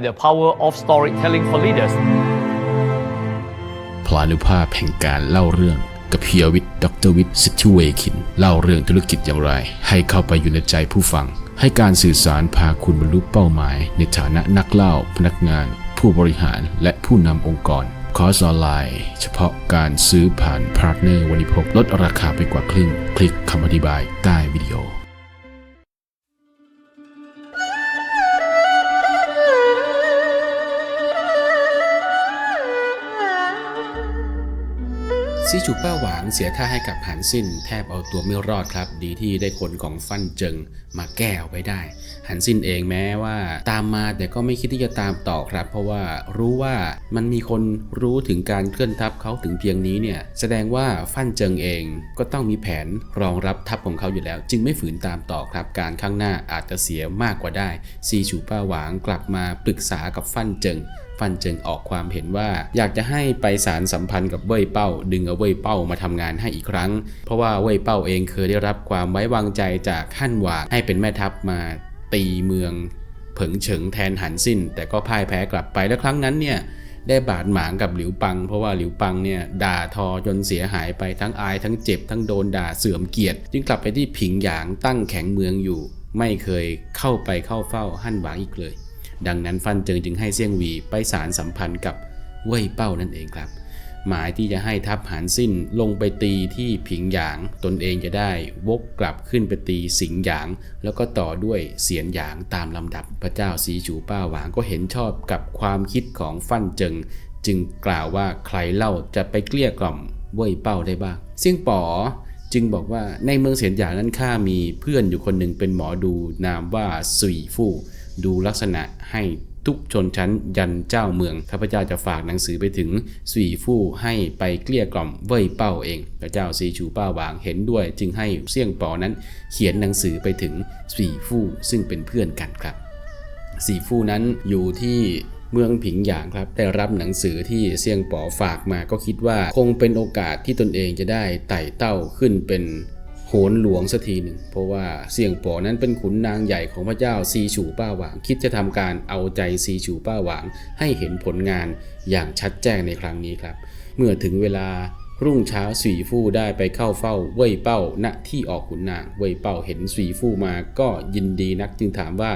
The power of storytelling for leaders. พลานุภาพแห่งการเล่าเรื่องกับเพียวิทย์ดรวิทย์สิทธิเวคิน เล่าเรื่องธุรกิจอย่างไร ให้เข้าไปอยู่ในใจผู้ฟัง ให้การสื่อสารพาคุณบรรลุเป้าหมาย ในฐานะนักเล่า พนักงาน ผู้บริหารและผู้นำองค์กร คอร์สออนไลน์ เฉพาะการซื้อผ่านพาร์ทเนอร์วันนี้พบลดราคาไปกว่าครึ่ง คลิกคำอธิบายใต้วิดีโอ ซีจูเป้าหวางเสียท่าให้กับหันซินแทบเอาตัวไม่รอดครับ ดีที่ได้คนของฟันเจิงมาแก้เอาไว้ได้ หันซินเองแม้ว่า ตามมาแต่ก็ไม่คิดที่จะตามต่อครับ เพราะว่ารู้ว่ามันมีคนรู้ถึงการเคลื่อนทัพเขาถึงเพียงนี้เนี่ยแสดงว่าฟันเจิงเองก็ต้องมีแผนรองรับทัพของเขาอยู่แล้ว จึงไม่ฝืนตามต่อครับ การข้างหน้าอาจจะเสียมากกว่าได้ซีจูเป้าหวางกลับมาปรึกษากับฟันเจิง ฟันเจิงออกความเห็นว่า อยากจะให้ไปสารสัมพันธ์กับเว่ยเป้า ดึงเอาเว่ยเป้ามาทำงานให้อีกครั้ง เพราะว่าเว่ยเป้าเองเคยได้รับความไว้วางใจจากขั้นหวางให้เป็นแม่ทัพมาตีเมือง เผิงเฉิงแทนหันสิ้น แต่ก็พ่ายแพ้กลับไปและครั้งนั้นเนี่ยได้บาดหมางกับหลิวปัง เพราะว่าหลิวปังเนี่ยด่าทอจนเสียหายไปทั้งอายทั้งเจ็บ ทั้งโดนด่าเสื่อมเกียรติ จึงกลับไปที่ผิงหยางตั้งแข็งเมืองอยู่ ไม่เคยเข้าไปเข้าเฝ้าฮั่นหวางอีกเลย ดังนั้นฟันเจิงจึงให้เซี่ยงหวีไปสารสัมพันธ์กับเว่ยเป้านั่นเองครับ หมายที่จะให้ทัพหานสิ้นลงไปตีที่ผิงหยาง ตนเองจะได้วกกลับขึ้นไปตีสิงหยาง แล้วก็ต่อด้วยเสียนหยางตามลำดับพระเจ้าสีจูป้าหวางก็เห็นชอบกับความคิดของฟั่นเจิงจึงกล่าวว่าใครเล่าจะไปเกลี้ยกล่อมเว่ยเป้าได้บ้างเซี่ยงป๋อจึงบอกว่าในเมืองเสียนหยางนั้นข้ามีเพื่อนอยู่คนหนึ่งเป็นหมอดูนามว่าสุยฟู่ ดูลักษณะให้ทุกชนชั้นยันเจ้าเมืองข้าพเจ้าจะฝากหนังสือไปถึงสุยฟู่ให้ไปเกลี้ยกล่อมเว่ยเป้าเองพระเจ้าซีชูป้าหวางเห็นด้วย จึงให้เสี่ยงปอนั้นเขียนหนังสือไปถึงสุยฟู่ซึ่งเป็นเพื่อนกันครับสีฟู่นั้นอยู่ที่เมืองผิงหยางครับได้รับหนังสือที่เซียงป๋อฝากมาก็คิดว่า คงเป็นโอกาสที่ตนเองจะได้ไต่เต้าขึ้นเป็น โหนหลวงสักทีหนึ่งเพราะว่าเซียงป๋อนั้นเป็นขุนนางใหญ่ของพระเจ้าซีฉูป้าหวาง คิดจะทำการเอาใจซีฉูป้าหวาง ให้เห็นผลงานอย่างชัดแจ้งในครั้งนี้ครับ เมื่อถึงเวลารุ่งเช้าสีฟู่ได้ไปเข้าเฝ้าเว่ยเป้าณที่ออกขุนนางเว่ยเป้าเห็นสีฟู่มาก็ยินดีนักจึงถามว่า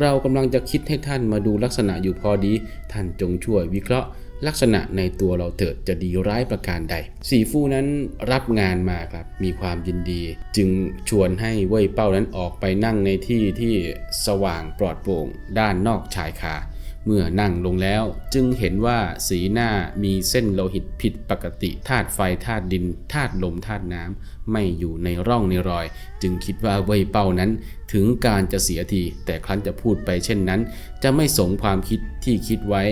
เรากำลังจะคิดให้ท่านมาดูลักษณะอยู่พอดี ท่านจงช่วยวิเคราะห์ ลักษณะในตัวเราเถิดจะดีร้ายประการใด สีฟู่นั้นรับงานมาครับ มีความยินดี จึงชวนให้เว่ยเป้านั้นออกไปนั่งในที่ที่สว่างปลอดโปร่ง ด้านนอกชายคา เมื่อนั่งลงแล้วจึงเห็นว่าสีหน้ามีเส้นโลหิตผิดปกติธาตุไฟธาตุดินธาตุลมธาตุน้ำไม่อยู่ในร่องในรอย จึงคิดว่าเว่ยเป้านั้นถึงการจะเสียที แต่ครั้นจะพูดไปเช่นนั้น จะไม่สมความคิดที่คิดไว้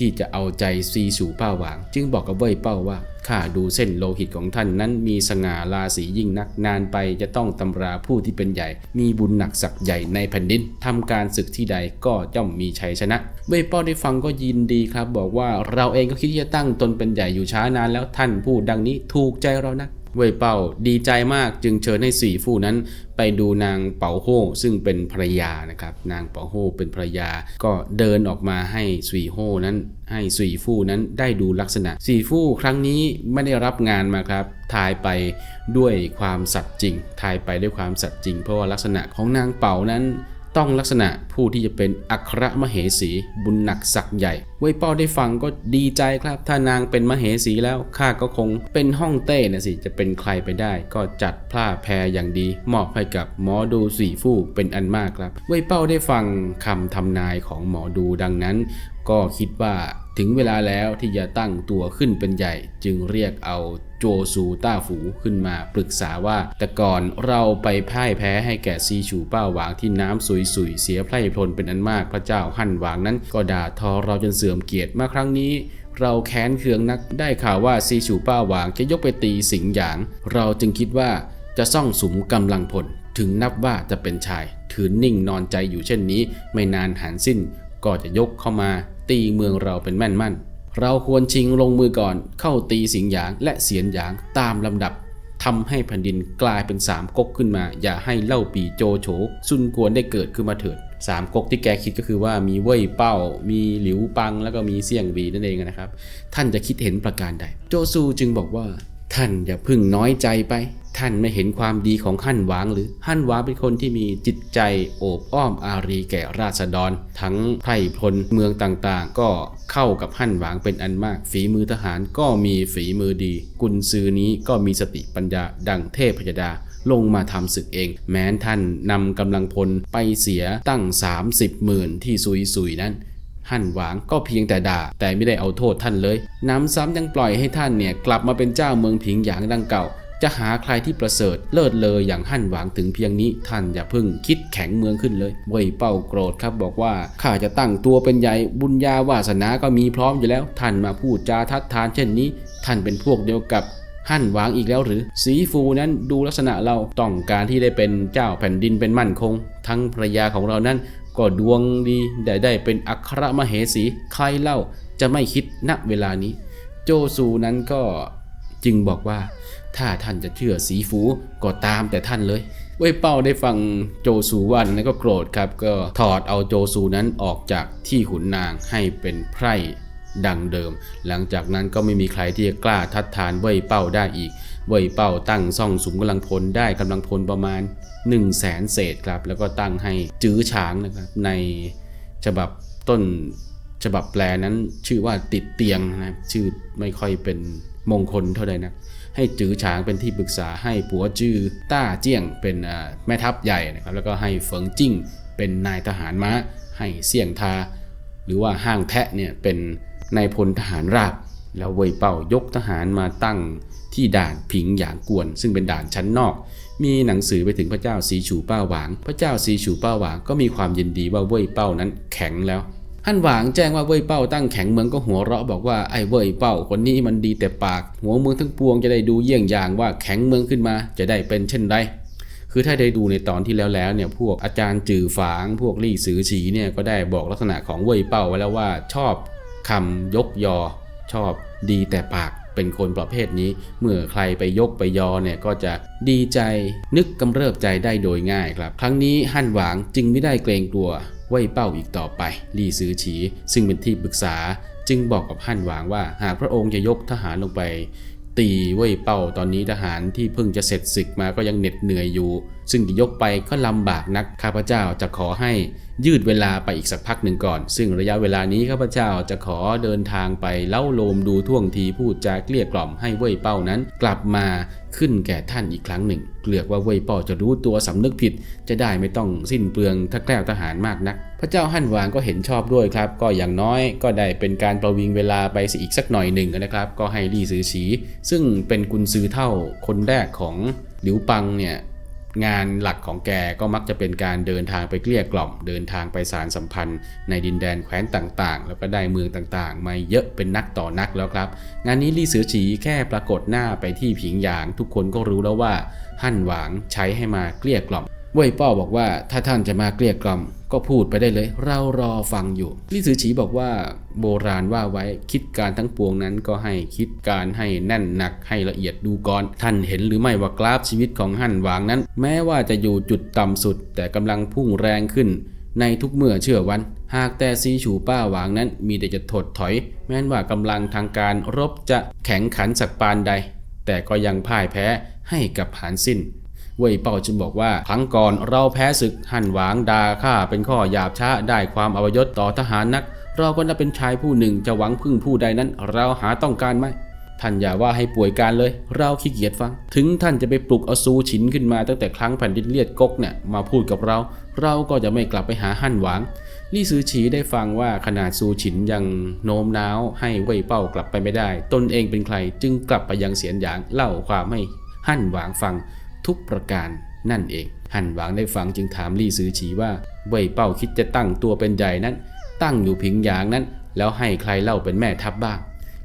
ที่จะเอาใจซีสู่ป้าหวาง จึงบอกกับเว่ยเป้าว่าข้าดูเส้นโลหิตของท่านนั้นมีสง่าราศียิ่งนัก นานไปจะต้องตำราผู้ที่เป็นใหญ่ มีบุญหนักศักดิ์ใหญ่ในแผ่นดินทำการศึกที่ใดก็ย่อมมีชัยชนะ เว่ยเป้าได้ฟังก็ยินดีครับ บอกว่าเราเองก็คิดที่จะตั้งตนเป็นใหญ่อยู่ช้านานแล้วท่านพูดดังนี้ถูกใจเรานัก เว่ยเป้าดีใจมากจึงเชิญให้สี่ฟู่นั้น ไปดูนางเปาโฮซึ่งเป็นภรรยานะครับ นางเปาโฮเป็นภรรยา ก็เดินออกมาให้สวีโฮนั้นให้สวีฟู่นั้นได้ดูลักษณะสวีฟู่ครั้งนี้ไม่ได้รับงานมาครับทายไปด้วยความสัตย์จริง ทายไปด้วยความสัตย์จริง เพราะว่าลักษณะของนางเปานั้น ต้องลักษณะผู้ที่จะเป็นอัครมเหสี บุญหนักศักย์ใหญ่เว่ยเป้าได้ฟังก็ดีใจครับ ถ้านางเป็นมเหสีแล้วข้าก็คงเป็นห้องเต้นะสิจะเป็นใครไปได้ ก็จัดผ้าแพรอย่างดีมอบให้กับหมอดูสีฟู่เป็นอันมากครับเว่ยเป้าได้ฟังคำทำนายของหมอดูดังนั้น ก็คิดว่า ถึงเวลาแล้วที่จะตั้งตัวขึ้นเป็นใหญ่ จึงเรียกเอาโจซูต้าฝูขึ้นมาปรึกษาว่า แต่ก่อนเราไปพ่ายแพ้ให้แก่ซีฉูป้าหวางที่น้ำสุยสุยๆเสียไพร่พลเป็นอันมากพระเจ้าหั่นหวางนั้น ก็ด่าทอเราจนเสื่อมเกียรติมาครั้งนี้เราแค้นเคืองนักได้ข่าวว่าซีฉูป้าหวางจะยกไปตีสิงหยาง เราจึงคิดว่าจะซ่องสุมกำลังพล ถึงนับว่าจะเป็นชาย ถือนิ่งนอนใจอยู่เช่นนี้ ไม่นานหันสิ้นก็จะยกเข้ามา ตีเมืองเราเป็นแม่นมั่น เราควรชิงลงมือก่อนเข้าตีสิงหยางและเสียนหยางตามลำดับทำให้แผ่นดินกลายเป็นสามก๊กขึ้นมา อย่าให้เล่าปีโจโฉซุนกวนได้เกิดขึ้นมาเถิดสามก๊กที่แกคิดก็คือว่ามีเว่ยเป้า มีหลิวปังแล้วก็มีเสี่ยงวีนั่นเองนะครับ ท่านจะคิดเห็นประการใด โจซูจึงบอกว่า ท่านอย่าพึ่งน้อยใจไป ท่านไม่เห็นความดีของฮั่นหวางหรือฮั่นหวางเป็นคนที่มีจิตใจโอบอ้อมอารีแก่ราษฎร ทั้งไพร่พลเมืองต่างๆ ก็เข้ากับฮั่นหวางเป็นอันมาก ฝีมือทหารก็มีฝีมือดี กุนซือนี้ก็มีสติปัญญาดังเทพพยดาลงมาทำศึกเอง แม้นท่านนำกำลังพลไปเสียตั้ง 30หมื่นที่ซุยซุยๆนั้นฮั่นหวางก็เพียงแต่ด่า แต่ไม่ได้เอาโทษท่านเลย น้ำซ้ำยังปล่อยให้ท่านเนี่ยกลับมาเป็นเจ้าเมืองผิงหยางดังเก่า จะหาใครที่ประเสริฐเลิศเลออย่างฮั่นหวางถึงเพียงนี้ท่านอย่าเพิ่งคิดแข็งเมืองขึ้นเลยเว่ยเป้าโกรธครับบอกว่าข้าจะตั้งตัวเป็นใหญ่บุญญาวาสนาก็มีพร้อมอยู่แล้ว ท่านมาพูดจาทัดทานเช่นนี้ ท่านเป็นพวกเดียวกับฮั่นหวางอีกแล้วหรือ สีฟูนั้นดูลักษณะเราต้องการที่ได้เป็นเจ้าแผ่นดินเป็นมั่นคง ทั้งภรรยาของเรานั้น ก็ดวงดีได้ได้เป็นอัครมเหสีใครเล่าจะไม่คิดณเวลานี้ โจซูนั้นก็จึงบอกว่า ถ้าท่านจะเชื่อสีฟูก็ตามแต่ท่านเลยเว่ยเป้าได้ฟังโจซูว่านั้นก็โกรธครับ ก็ถอดเอาโจซูนั้นออกจากที่ขุนนางให้เป็นไพร่ดังเดิม หลังจากนั้นก็ไม่มีใครที่จะกล้าทัดทานเว่ยเป้าได้อีก เว่ยเป้าตั้งซ่องสุมกำลังพลได้กำลังพลประมาณ 1 0 0 0 0แสนเศษครับ แล้วก็ตั้งให้จื้อฉางนะครับในฉบับต้นฉบับแปลนั้นชื่อว่าติดเตียงนะครับชื่อไม่ค่อยเป็นมงคลเท่าใดนะ ให้จื้อฉางเป็นที่ปรึกษาให้ปัวจื้อต้าเจี้ยงเป็นแม่ทัพใหญ่นะครับแล้วก็ให้เฟิงจิ้งเป็นนายทหารม้า ให้เสี่ยงทา หรือว่าห้างแทะเนี่ยเป็นนายพลทหารราบ แล้วเว่ยเป่ายกทหารมาตั้งที่ด่านผิงหยางกวน ซึ่งเป็นด่านชั้นนอก มีหนังสือไปถึงพระเจ้าซีฉูเป้าหวาง พระเจ้าซีฉูเป้าหวางก็มีความยินดีว่าเว่ยเป้านั้นแข็งแล้ว ฮั่นหวางแจ้งว่าเว่ยเป้าตั้งแข็งเมืองก็หัวเราะบอกว่าไอ้เว่ยเป้าคนนี้มันดีแต่ปาก หัวเมืองทั้งปวงจะได้ดูเยี่ยงอย่างว่าแข็งเมืองขึ้นมาจะได้เป็นเช่นไรคือถ้าได้ดูในตอนที่แล้วแล้วเนี่ยพวกอาจารย์จือฝาง พวกลี่สือฉีเนี่ยก็ได้บอกลักษณะของเว่ยเป้าไว้แล้วว่า ชอบคำยกยอ ชอบดีแต่ปากเป็นคนประเภทนี้ เมื่อใครไปยกไปยอเนี่ยก็จะดีใจนึกกำเริบใจได้โดยง่ายครับ ครั้งนี้ฮั่นหวางจึงไม่ได้เกรงกลัว ไว่ยเป้าอีกต่อไปลี่ซือฉีซึ่งเป็นที่ปรึกษาจึงบอกกับฮั่นหวางว่า หากพระองค์จะยกทหารลงไป ตีไว่ยเป้าตอนนี้ทหารที่เพิ่งจะเสร็จศึกมาก็ยังเหน็ดเหนื่อยอยู่ ซึ่งจะยกไปก็ลำบากนักข้าพเจ้าจะขอให้ ยืดเวลาไปอีกสักพักหนึ่งก่อน ซึ่งระยะเวลานี้ข้าพเจ้าจะขอเดินทางไปเล่าโลมดูท่วงทีพูดจาเกลี้ยกล่อมให้เว่ยเป้านั้น กลับมาขึ้นแก่ท่านอีกครั้งหนึ่ง เกลือกว่าเว่ยเป้าจะรู้ตัวสำนึกผิด จะได้ไม่ต้องสิ้นเปลืองทักแกล้วทหารมากนัก พระเจ้าฮั่นหวางก็เห็นชอบด้วยครับ ก็อย่างน้อยก็ได้เป็นการประวิงเวลาไปสิอีกสักหน่อยหนึ่งนะครับ ก็ให้ลี่ซือฉีซึ่งเป็นกุนซือเท่าคนแรกของหลิวปังเนี่ย งานหลักของแกก็มักจะเป็นการเดินทางไปเกลี้ยกล่อม เดินทางไปสารสัมพันธ์ ในดินแดนแคว้นต่างๆ แล้วก็ได้เมืองต่างๆ มาเยอะเป็นนักต่อนักแล้วครับ งานนี้ลี่เสือฉีแค่ปรากฏหน้าไปที่ผิงหยาง ทุกคนก็รู้แล้วว่าฮั่นหวางใช้ให้มาเกลี้ยกล่อมเว่ยป้อบอกว่าถ้าท่านจะมาเกลี้ยกล่อม ก็พูดไปได้เลย เรารอฟังอยู่ลี่ซือฉีบอกว่าโบราณว่าไว้คิดการทั้งปวงนั้นก็ให้คิดการให้แน่นหนักให้ละเอียดดูก่อนท่านเห็นหรือไม่ว่ากราฟชีวิตของหั่นหวางนั้น แม้ว่าจะอยู่จุดต่ำสุด แต่กำลังพุ่งแรงขึ้น ในทุกเมื่อเชื่อวัน หากแต่ซีฉูป้าหวางนั้น มีแต่จะถดถอย แม้นว่ากำลังทางการรบจะแข็งขันสักปานใด แต่ก็ยังพ่ายแพ้ให้กับหานสิ้น เว่ยเป่าจึงบอกว่าครั้งก่อนเราแพ้ศึกหั่นหวางดาข้าเป็นข้อหยาบช้าได้ความอวยศต่อทหารนัก เราก็นับเป็นชายผู้หนึ่งจะหวังพึ่งผู้ใดนั้น เราหาต้องการไหมท่านอย่าว่าให้ป่วยการเลย เราขี้เกียจฟัง ถึงท่านจะไปปลุกอาซูฉินขึ้นมาตั้งแต่ครั้งแผ่นดินเลียดกกเนี่ยมาพูดกับเรา เราก็จะไม่กลับไปหาหั่นหวางลี่ซือฉีได้ฟังว่าขนาดซูฉินยังโน้มน้าวให้เว่ยเป้ากลับไปไม่ได้ ตนเองเป็นใครจึงกลับไปยังเสียนหยางเล่าความให้หั่นหวางฟัง ทุกประการนั่นเอง หันหวางได้ฟังจึงถามลี่ซือฉีว่าเว่ยเป้าคิดจะตั้งตัวเป็นใหญ่นั้น ตั้งอยู่พิงหยางนั้น แล้วให้ใครเล่าเป็นแม่ทัพบ้าง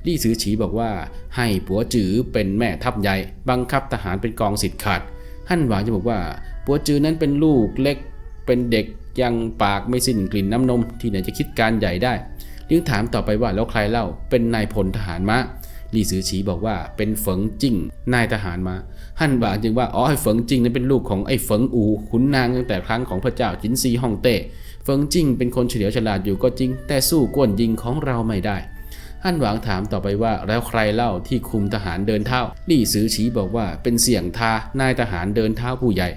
ลี่ซือฉีบอกว่า ให้ปัวจือเป็นแม่ทัพใหญ่ บังคับทหารเป็นกองสิทธิ์ขาดหันหวางจะบอกว่าปัวจือนั้นเป็นลูกเล็กเป็นเด็กยังปากไม่สิ้นกลิ่นน้ำนม ที่ไหนจะคิดการใหญ่ได้ จึงถามต่อไปว่าแล้วใครเล่าเป็นนายพลทหารม้า ลี่ซือฉีบอกว่าเป็นเฟิงจิ้งนายทหารมา ฮั่นหวางจึงว่าอ๋อไอ้เฟิงจิ้งนั้นเป็นลูกของไอ้เฟิงอูขุนนางตั้งแต่ครั้งของพระเจ้าจินซีฮ่องเต้เฟิงจิ้งเป็นคนเฉลียวฉลาดอยู่ก็จริง แต่สู้กวนยิงของเราไม่ได้ฮั่นหวางถามต่อไปว่าแล้วใครเล่าที่คุมทหารเดินเท้าลี่ซือฉีบอกว่าเป็นเสี่ยงทานายทหารเดินเท้าผู้ใหญ่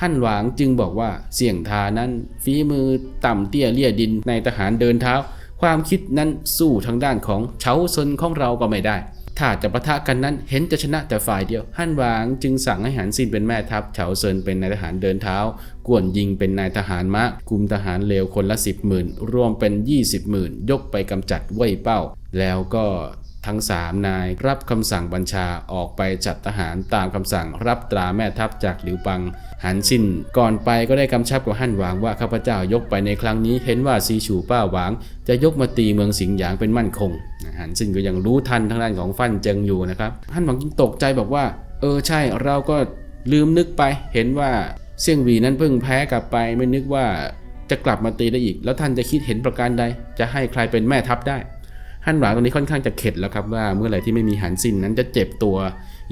ฮั่นหวางจึงบอกว่าเสี่ยงทานั้นฝีมือต่ำเตี้ยเลี่ยดินในทหารเดินเท้า ความคิดนั้นสู้ทางด้านของเฉาซนของเราก็ไม่ได้ ถ้าจะปะทะกันนั้นเห็นจะชนะแต่ฝ่ายเดียว ฮั่นหวางจึงสั่งให้หันซินเป็นแม่ทัพเฉาเซินเป็นนายทหารเดินเท้ากวนยิงเป็นนายทหารม้าคุมทหารเลวคนละสิบหมื่นรวมเป็น 20หมื่นยกไปกำจัดเว่ยเป้า แล้วก็ ทั้งสามนายรับคำสั่งบัญชาออกไปจัดทหารตามคำสั่งรับตราแม่ทัพจากหลิวปัง หันซินก่อนไปก็ได้กำชับกับฮั่นหวางว่าข้าพเจ้ายกไปในครั้งนี้ เห็นว่าซีฉูป้าหวาง จะยกมาตีเมืองสิงหยางเป็นมั่นคง หันซินก็ยังรู้ทันทางด้านของฟันเจิงอยู่นะครับฮั่นหวางจึงตกใจบอกว่า เออใช่เราก็ลืมนึกไป เห็นว่าเซี่ยงวีนั้นเพิ่งแพ้กลับไปไม่นึกว่าจะกลับมาตีได้อีก แล้วท่านจะคิดเห็นประการใด จะให้ใครเป็นแม่ทัพได้ ฮั่นหวางตรงนี้ค่อนข้างจะเข็ดแล้วครับว่าเมื่อไหร่ที่ไม่มีหันซินนั้นจะเจ็บตัว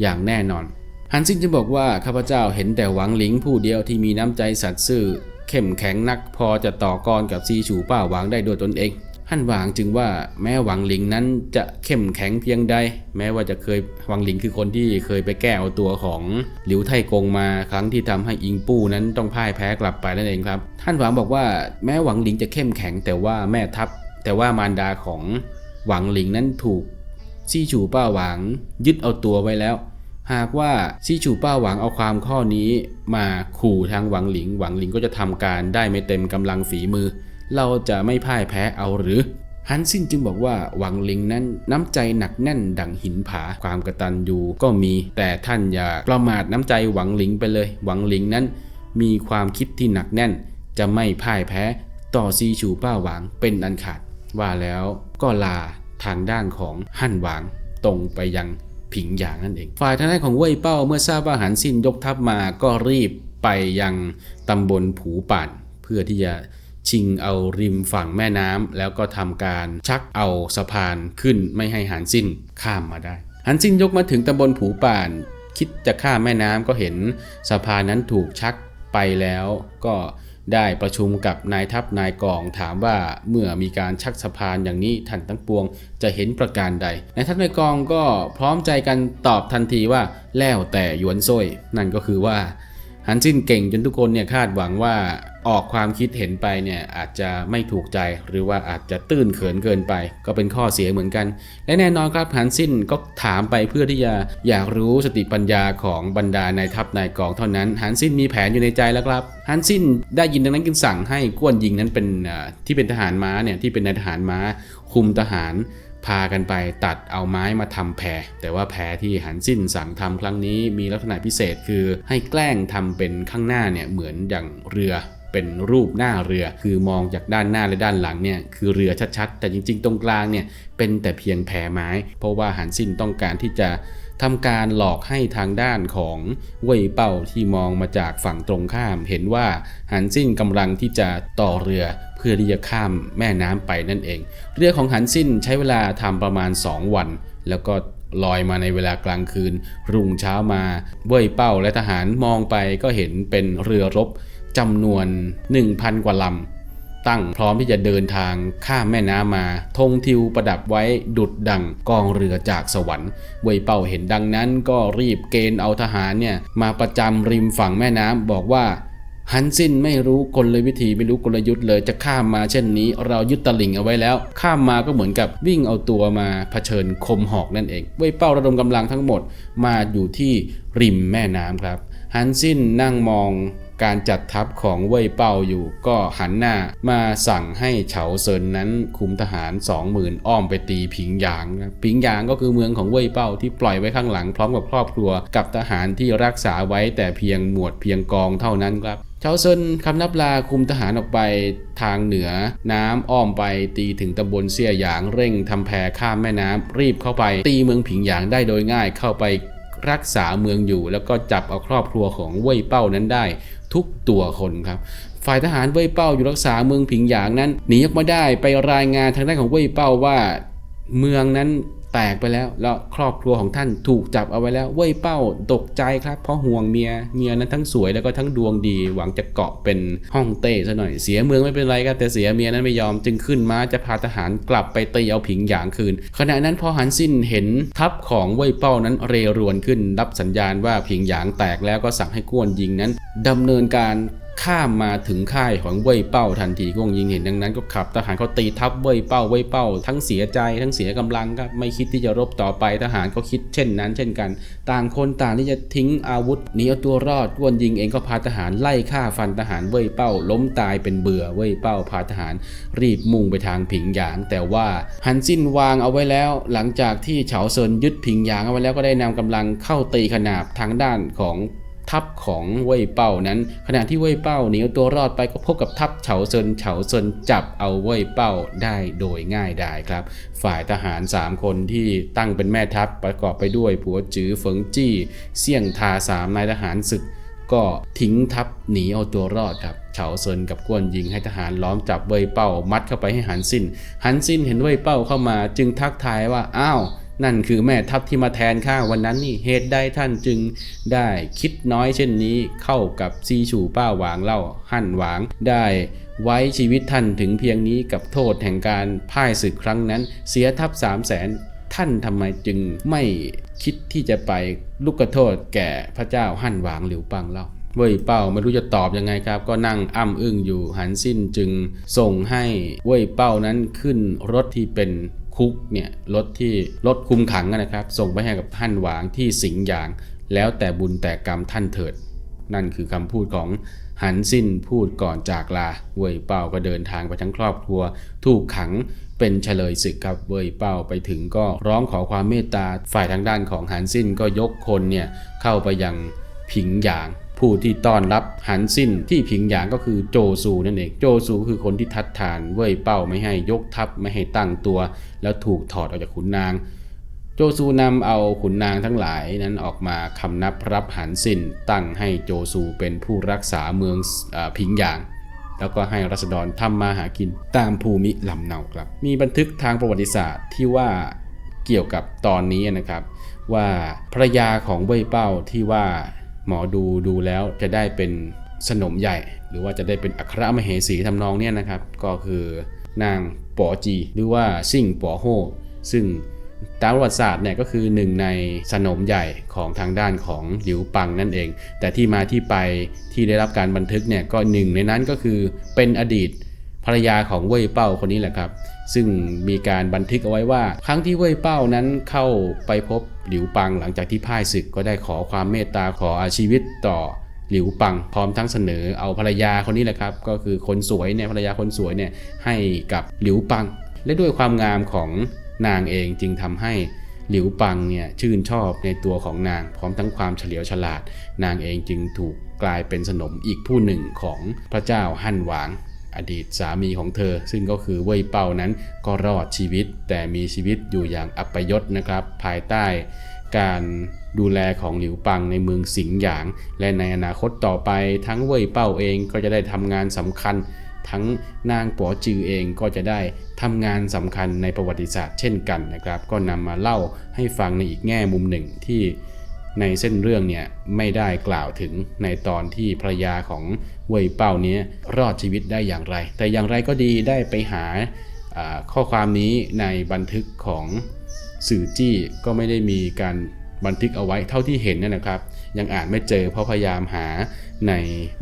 อย่างแน่นอนฮันซินจึงบอกว่าข้าพเจ้าเห็นแต่หวังหลิงผู้เดียวที่มีน้ำใจสัตย์ซื่อเข้มแข็งนักพอจะต่อกรกับซีฉูป้าหวางได้ด้วยตนเองฮั่นหวางจึงว่าแม้หวังหลิงนั้นจะเข้มแข็งเพียงใด แม้ว่าจะเคยหวังหลิงคือคนที่เคยไปแก้เอาตัวของหลิวไทกงมาครั้งที่ทำให้อิงปู้นั้นต้องพ่ายแพ้กลับไปนั่นเองครับ ท่านหวังบอกว่าแม้หวังหลิงจะเข้มแข็งแต่ว่าแม่ทัพแต่ว่ามารดาของ หวังหลิงนั้นถูกซี่ฉูป้าหวังยึดเอาตัวไว้แล้ว หากว่าซี่ฉูป้าหวังเอาความข้อนี้มาขู่ทางหวังหลิง หวังหลิงก็จะทำการได้ไม่เต็มกำลังฝีมือ เราจะไม่พ่ายแพ้เอาหรือฮันซินจึงบอกว่าหวังหลิงนั้นน้ำใจหนักแน่นดังหินผาความกระตันยูก็มี แต่ท่านอย่าประมาทน้ำใจหวังหลิงไปเลย หวังหลิงนั้น มีความคิดที่หนักแน่น จะไม่พ่ายแพ้ต่อซีฉูป้าหวังเป็นอันขาด ว่าแล้วก็ลาทางด้านของฮั่นหวางตรงไปยังผิงหยางนั่นเอง ฝ่ายทางด้านของเว่ยเป้าเมื่อทราบว่าหันซินยกทัพมาก็รีบไปยังตำบลผูป่านเพื่อที่จะชิงเอาริมฝั่งแม่น้ำแล้วก็ทำการชักเอาสะพานขึ้นไม่ให้หันซินข้ามมาได้ หันซินยกมาถึงตำบลผูป่าน คิดจะข้ามแม่น้ำก็เห็นสะพานนั้นถูกชักไปแล้วก็ ได้ประชุมกับนายทัพนายกองถามว่าเมื่อมีการชักสะพานอย่างนี้ท่านทั้งปวงจะเห็นประการใด นายทัพนายกองก็พร้อมใจกันตอบทันทีว่าแล้วแต่หยวนโซ่ยนั่นก็คือว่า หันซินเก่งจนทุกคนเนี่ยคาดหวังว่า ออกความคิดเห็นไปเนี่ยอาจจะไม่ถูกใจหรือว่าอาจจะตื้นเขินเกินไป ก็เป็นข้อเสียเหมือนกัน และแน่นอนครับหันซินก็ถามไปเพื่อที่จะอยากรู้สติปัญญาของบรรดานายทัพนายกองเท่านั้นหันซินมีแผนอยู่ในใจแล้วครับหันซินได้ยินดังนั้นจึงสั่งให้กวนยิงนั้นเป็นที่เป็นทหารม้าเนี่ยที่เป็นนายทหารม้า คุมทหารพากันไปตัดเอาไม้มาทำแพแต่ว่าแพที่หันสิ้นสั่งทำครั้งนี้มีลักษณะพิเศษคือให้แกล้งทำเป็นข้างหน้าเนี่ยเหมือนอย่างเรือ เป็นรูปหน้าเรือ คือมองจากด้านหน้าและด้านหลังเนี่ยคือเรือชัดๆ แต่จริงๆ ตรงกลางเนี่ยเป็นแต่เพียงแพไม้ เพราะว่าหันสิ้นต้องการที่จะทำการหลอกให้ทางด้านของเว่ยเป้าที่มองมาจากฝั่งตรงข้าม เห็นว่าหันสิ้นกำลังที่จะต่อเรือเพื่อที่จะข้ามแม่น้ำไปนั่นเอง เรือของหันสิ้นใช้เวลาทำประมาณ 2 วัน แล้วก็ลอยมาในเวลากลางคืน รุ่งเช้ามาเว่ยเป้าและทหารมองไปก็เห็นเป็นเรือรบ จำนวน 1,000 กว่าลำ ตั้งพร้อมที่จะเดินทางข้ามแม่น้ำมาธงทิวประดับไว้ดุดดังกองเรือจากสวรรค์เว่ยเป้าเห็นดังนั้นก็รีบเกณฑ์เอาทหารเนี่ยมาประจำริมฝั่งแม่น้ำบอกว่าฮันซินไม่รู้กลวิธีไม่รู้กลยุทธ์เลยจะข้ามมาเช่นนี้ เรายึดตลิ่งเอาไว้แล้ว ข้ามมาก็เหมือนกับวิ่งเอาตัวมาเผชิญคมหอกนั่นเองเว่ยเป้าระดมกำลังทั้งหมดมาอยู่ที่ริมแม่น้ำครับฮันซินนั่งมอง การจัดทัพของเว่ยเป้าอยู่ก็หันหน้ามาสั่งให้เฉาเซินนั้นคุมทหาร 20,000 อ้อมไปตีผิงหยางนะผิงหยางก็คือเมืองของเว่ยเป้าที่ปล่อยไว้ข้างหลังพร้อมกับครอบครัว กับทหารที่รักษาไว้แต่เพียงหมวดเพียงกองเท่านั้นครับเชาเซินคำนับลาคุมทหารออกไปทางเหนือน้ำอ้อมไปตีถึงตำบลเสี่ยหยางเร่งทำแพข้ามแม่น้ำรีบเข้าไป ตีเมืองผิงหยางได้โดยง่ายเข้าไปรักษาเมืองอยู่ แล้วก็จับเอาครอบครัวของเว่ยเป้านั้นได้ ทุกตัวคนครับ ฝ่ายทหารเว่ยเป้าอยู่รักษาเมืองผิงหยางนั้นหนีออกมาได้ไปรายงานทางด้านของเว่ยเป้าว่า เมืองนั้น แตกไปแล้ว แล้วครอบครัวของท่านถูกจับเอาไว้แล้ว เว่ยเป้าตกใจครับ เพราะห่วงเมีย เมียนั้นทั้งสวยแล้วก็ทั้งดวงดี หวังจะเกาะเป็นห้องเต้ซะหน่อย เสียเมืองไม่เป็นไรครับ แต่เสียเมียนั้นไม่ยอม จึงขึ้นมาจะพาทหารกลับไปตีเอาผิงหยางคืน ขณะนั้นพอหันสิ้นเห็นทัพของเว่ยเป้านั้นเรรวนขึ้น รับสัญญาณว่าผิงหยางแตกแล้วก็สั่งให้กวนยิงนั้นดำเนินการ ข้ามมาถึงค่ายของเว่ยเป้าทันทีกงยิงเห็นดังนั้นก็ขับทหารเขาตีทัพเว่ยเป้าเว่ยเป้า ทั้งเสียใจทั้งเสียกำลังครับไม่คิดที่จะรบต่อไปทหารก็คิดเช่นนั้น เช่นกัน ต่างคนต่างที่จะทิ้งอาวุธหนีเอาตัวรอดกวนยิงเองก็พาทหารไล่ฆ่าฟันทหารเว่ยเป้า ล้มตายเป็นเบื่อเว่ยเป้าพาทหารรีบมุ่งไปทางผิงหยาง แต่ว่าหันสิ้นวางเอาไว้แล้ว หลังจากที่เฉาเซินยึดผิงหยางเอาไว้แล้วก็ได้นำกำลังเข้าตีขนาบทางด้านของ ทัพของเว่ยเป้านั้น ขณะที่เว่ยเป้าหนีเอาตัวรอดไปก็พบกับทัพเฉาเซินเฉาเซินจับเอาเว่ยเป้าได้โดยง่ายดายครับ ฝ่ายทหาร 3 คนที่ตั้งเป็นแม่ทัพประกอบไปด้วยผัวจือเฟิงจี้เสี่ยงทาสามนายทหารศึก ก็ทิ้งทัพหนีเอาตัวรอดครับเฉาเซินกับกวนยิงให้ทหารล้อมจับเว่ยเป้ามัดเข้าไปให้หันสิ้นหันสิ้นเห็นเว่ยเป้าเข้ามาจึงทักทายว่าอ้าว นั่นคือแม่ทัพที่มาแทนข้าวันนั้นนี่เหตุใดท่านจึงได้คิดน้อยเช่นนี้เข้ากับซีฉูป้าหวางเล่าหั่นหวางได้ไว้ชีวิตท่านถึงเพียงนี้กับโทษแห่งการพ่ายศึกครั้งนั้น เสียทัพสามแสนท่านทำไมจึงไม่คิดที่จะไปลูกโทษแก่พระเจ้าหั่นหวางหลิวปังเล่าเว่ยเป้าไม่รู้จะตอบยังไงครับ ก็นั่งอ้ำอึ้งอยู่หันสิ้นจึงส่งให้เว่ยเป้านั้นขึ้นรถที่เป็น คุกเนี่ยรถที่รถคุมขังนะครับ ส่งไปให้กับท่านหวางที่สิงห์ยาง แล้วแต่บุญแต่กรรมท่านเถิด นั่นคือคำพูดของหันสิ้นพูดก่อนจากลาเว่ยเป้าก็เดินทางไปทั้งครอบครัว ถูกขังเป็นเฉลยศึกครับเว่ยเป้าไปถึงก็ร้องขอความเมตตาฝ่ายทางด้านของหันสิ้นก็ยกคนเนี่ยเข้าไปยังผิงหยาง ผู้ที่ต้อนรับหันสิ้นที่ผิงหยางก็คือโจซูนั่นเอง โจซูคือคนที่ทัดทานเว่ยเป้าไม่ให้ยกทัพไม่ให้ตั้งตัว แล้วถูกถอดออกจากขุนนาง โจซูนำเอาขุนนางทั้งหลายนั้นออกมาคำนับรับหันสิ้น ตั้งให้โจซูเป็นผู้รักษาเมืองอาพิงหยาง แล้วก็ให้รัษฎรทำมาหากินตามภูมิลำเนาครับ มีบันทึกทางประวัติศาสตร์ที่ว่าเกี่ยวกับตอนนี้นะครับ ว่าภรรยาของเว่ยเป้าที่ว่า หมอดูดูแล้วจะได้เป็นสนมใหญ่ หรือว่าจะได้เป็นอัครมเหสีทำนองเนี่ยนะครับ ก็คือนางป๋อจี หรือว่าซิ่งป๋อโฮซึ่งตามประวัติศาสตร์เนี่ยก็คือหนึ่งในสนมใหญ่ของทางด้านของหลิวปังนั่นเอง แต่ที่มาที่ไปที่ได้รับการบันทึกเนี่ยก็หนึ่งในนั้นก็คือเป็นอดีต ภรรยาของเว่ยเป้าคนนี้แหละครับ ซึ่งมีการบันทึกเอาไว้ว่า ครั้งที่เว่ยเป้านั้นเข้าไปพบหลิวปังหลังจากที่พ่ายศึกก็ได้ขอความเมตตาขออาชีวิตต่อหลิวปังพร้อมทั้งเสนอเอาภรรยาคนนี้แหละครับ ก็คือคนสวยเนี่ยภรรยาคนสวยเนี่ยให้กับหลิวปัง และด้วยความงามของนางเองจึงทำให้หลิวปังเนี่ยชื่นชอบในตัวของนาง พร้อมทั้งความเฉลียวฉลาด นางเองจึงถูกกลายเป็นสนมอีกผู้หนึ่งของพระเจ้าฮั่นหวาง อดีตสามีของเธอ ซึ่งก็คือเว่ยเป้านั้นก็รอดชีวิต แต่มีชีวิตอยู่อย่างอัปยศนะครับ ภายใต้การดูแลของหลิวปังในเมืองสิงห์หยาง และในอนาคตต่อไปทั้งเว่ยเป้าเองก็จะได้ทำงานสำคัญ ทั้งนางป๋อจือเองก็จะได้ทำงานสำคัญในประวัติศาสตร์เช่นกันนะครับ ก็นำมาเล่าให้ฟังในอีกแง่มุมหนึ่งที่ ในเส้นเรื่องเนี่ยไม่ได้กล่าวถึงในตอนที่ภรยาของเว่ยเป้าเนี้ยรอดชีวิตได้อย่างไร แต่อย่างไรก็ดีได้ไปหาข้อความนี้ในบันทึกของสื่อจี้ก็ไม่ได้มีการบันทึกเอาไว้เท่าที่เห็นนนะครับ ยังอ่านไม่เจอเพราะพยายามหาใน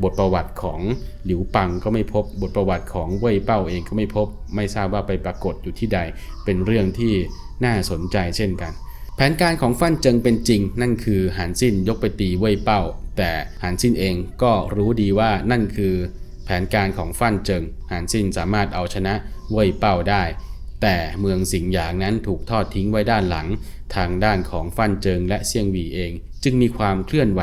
บทประวัติของหลิวปังก็ไม่พบบทประวัติของเว่ยเป้าเองก็ไม่พบ ไม่ทราบว่าไปปรากฏอยู่ที่ใดเป็นเรื่องที่น่าสนใจเช่นกัน แผนการของฟั่นเจิงเป็นจริง นั่นคือหานซินยกไปตีเว่ยเป้า แต่หานซินเองก็รู้ดีว่านั่นคือ แผนการของฟั่นเจิงหานซินสามารถเอาชนะเว่ยเป้าได้ แต่เมืองสิงหยางนั้นถูกทอดทิ้งไว้ด้านหลัง ทางด้านของฟั่นเจิงและเซียงหวีเอง จึงมีความเคลื่อนไหว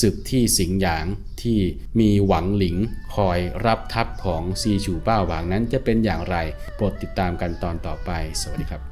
ศึกที่สิงหยางที่มีหวังหลิงคอยรับทัพของซีฉูป้าหวางนั้นจะเป็นอย่างไร โปรดติดตามกันตอนต่อไป สวัสดีครับ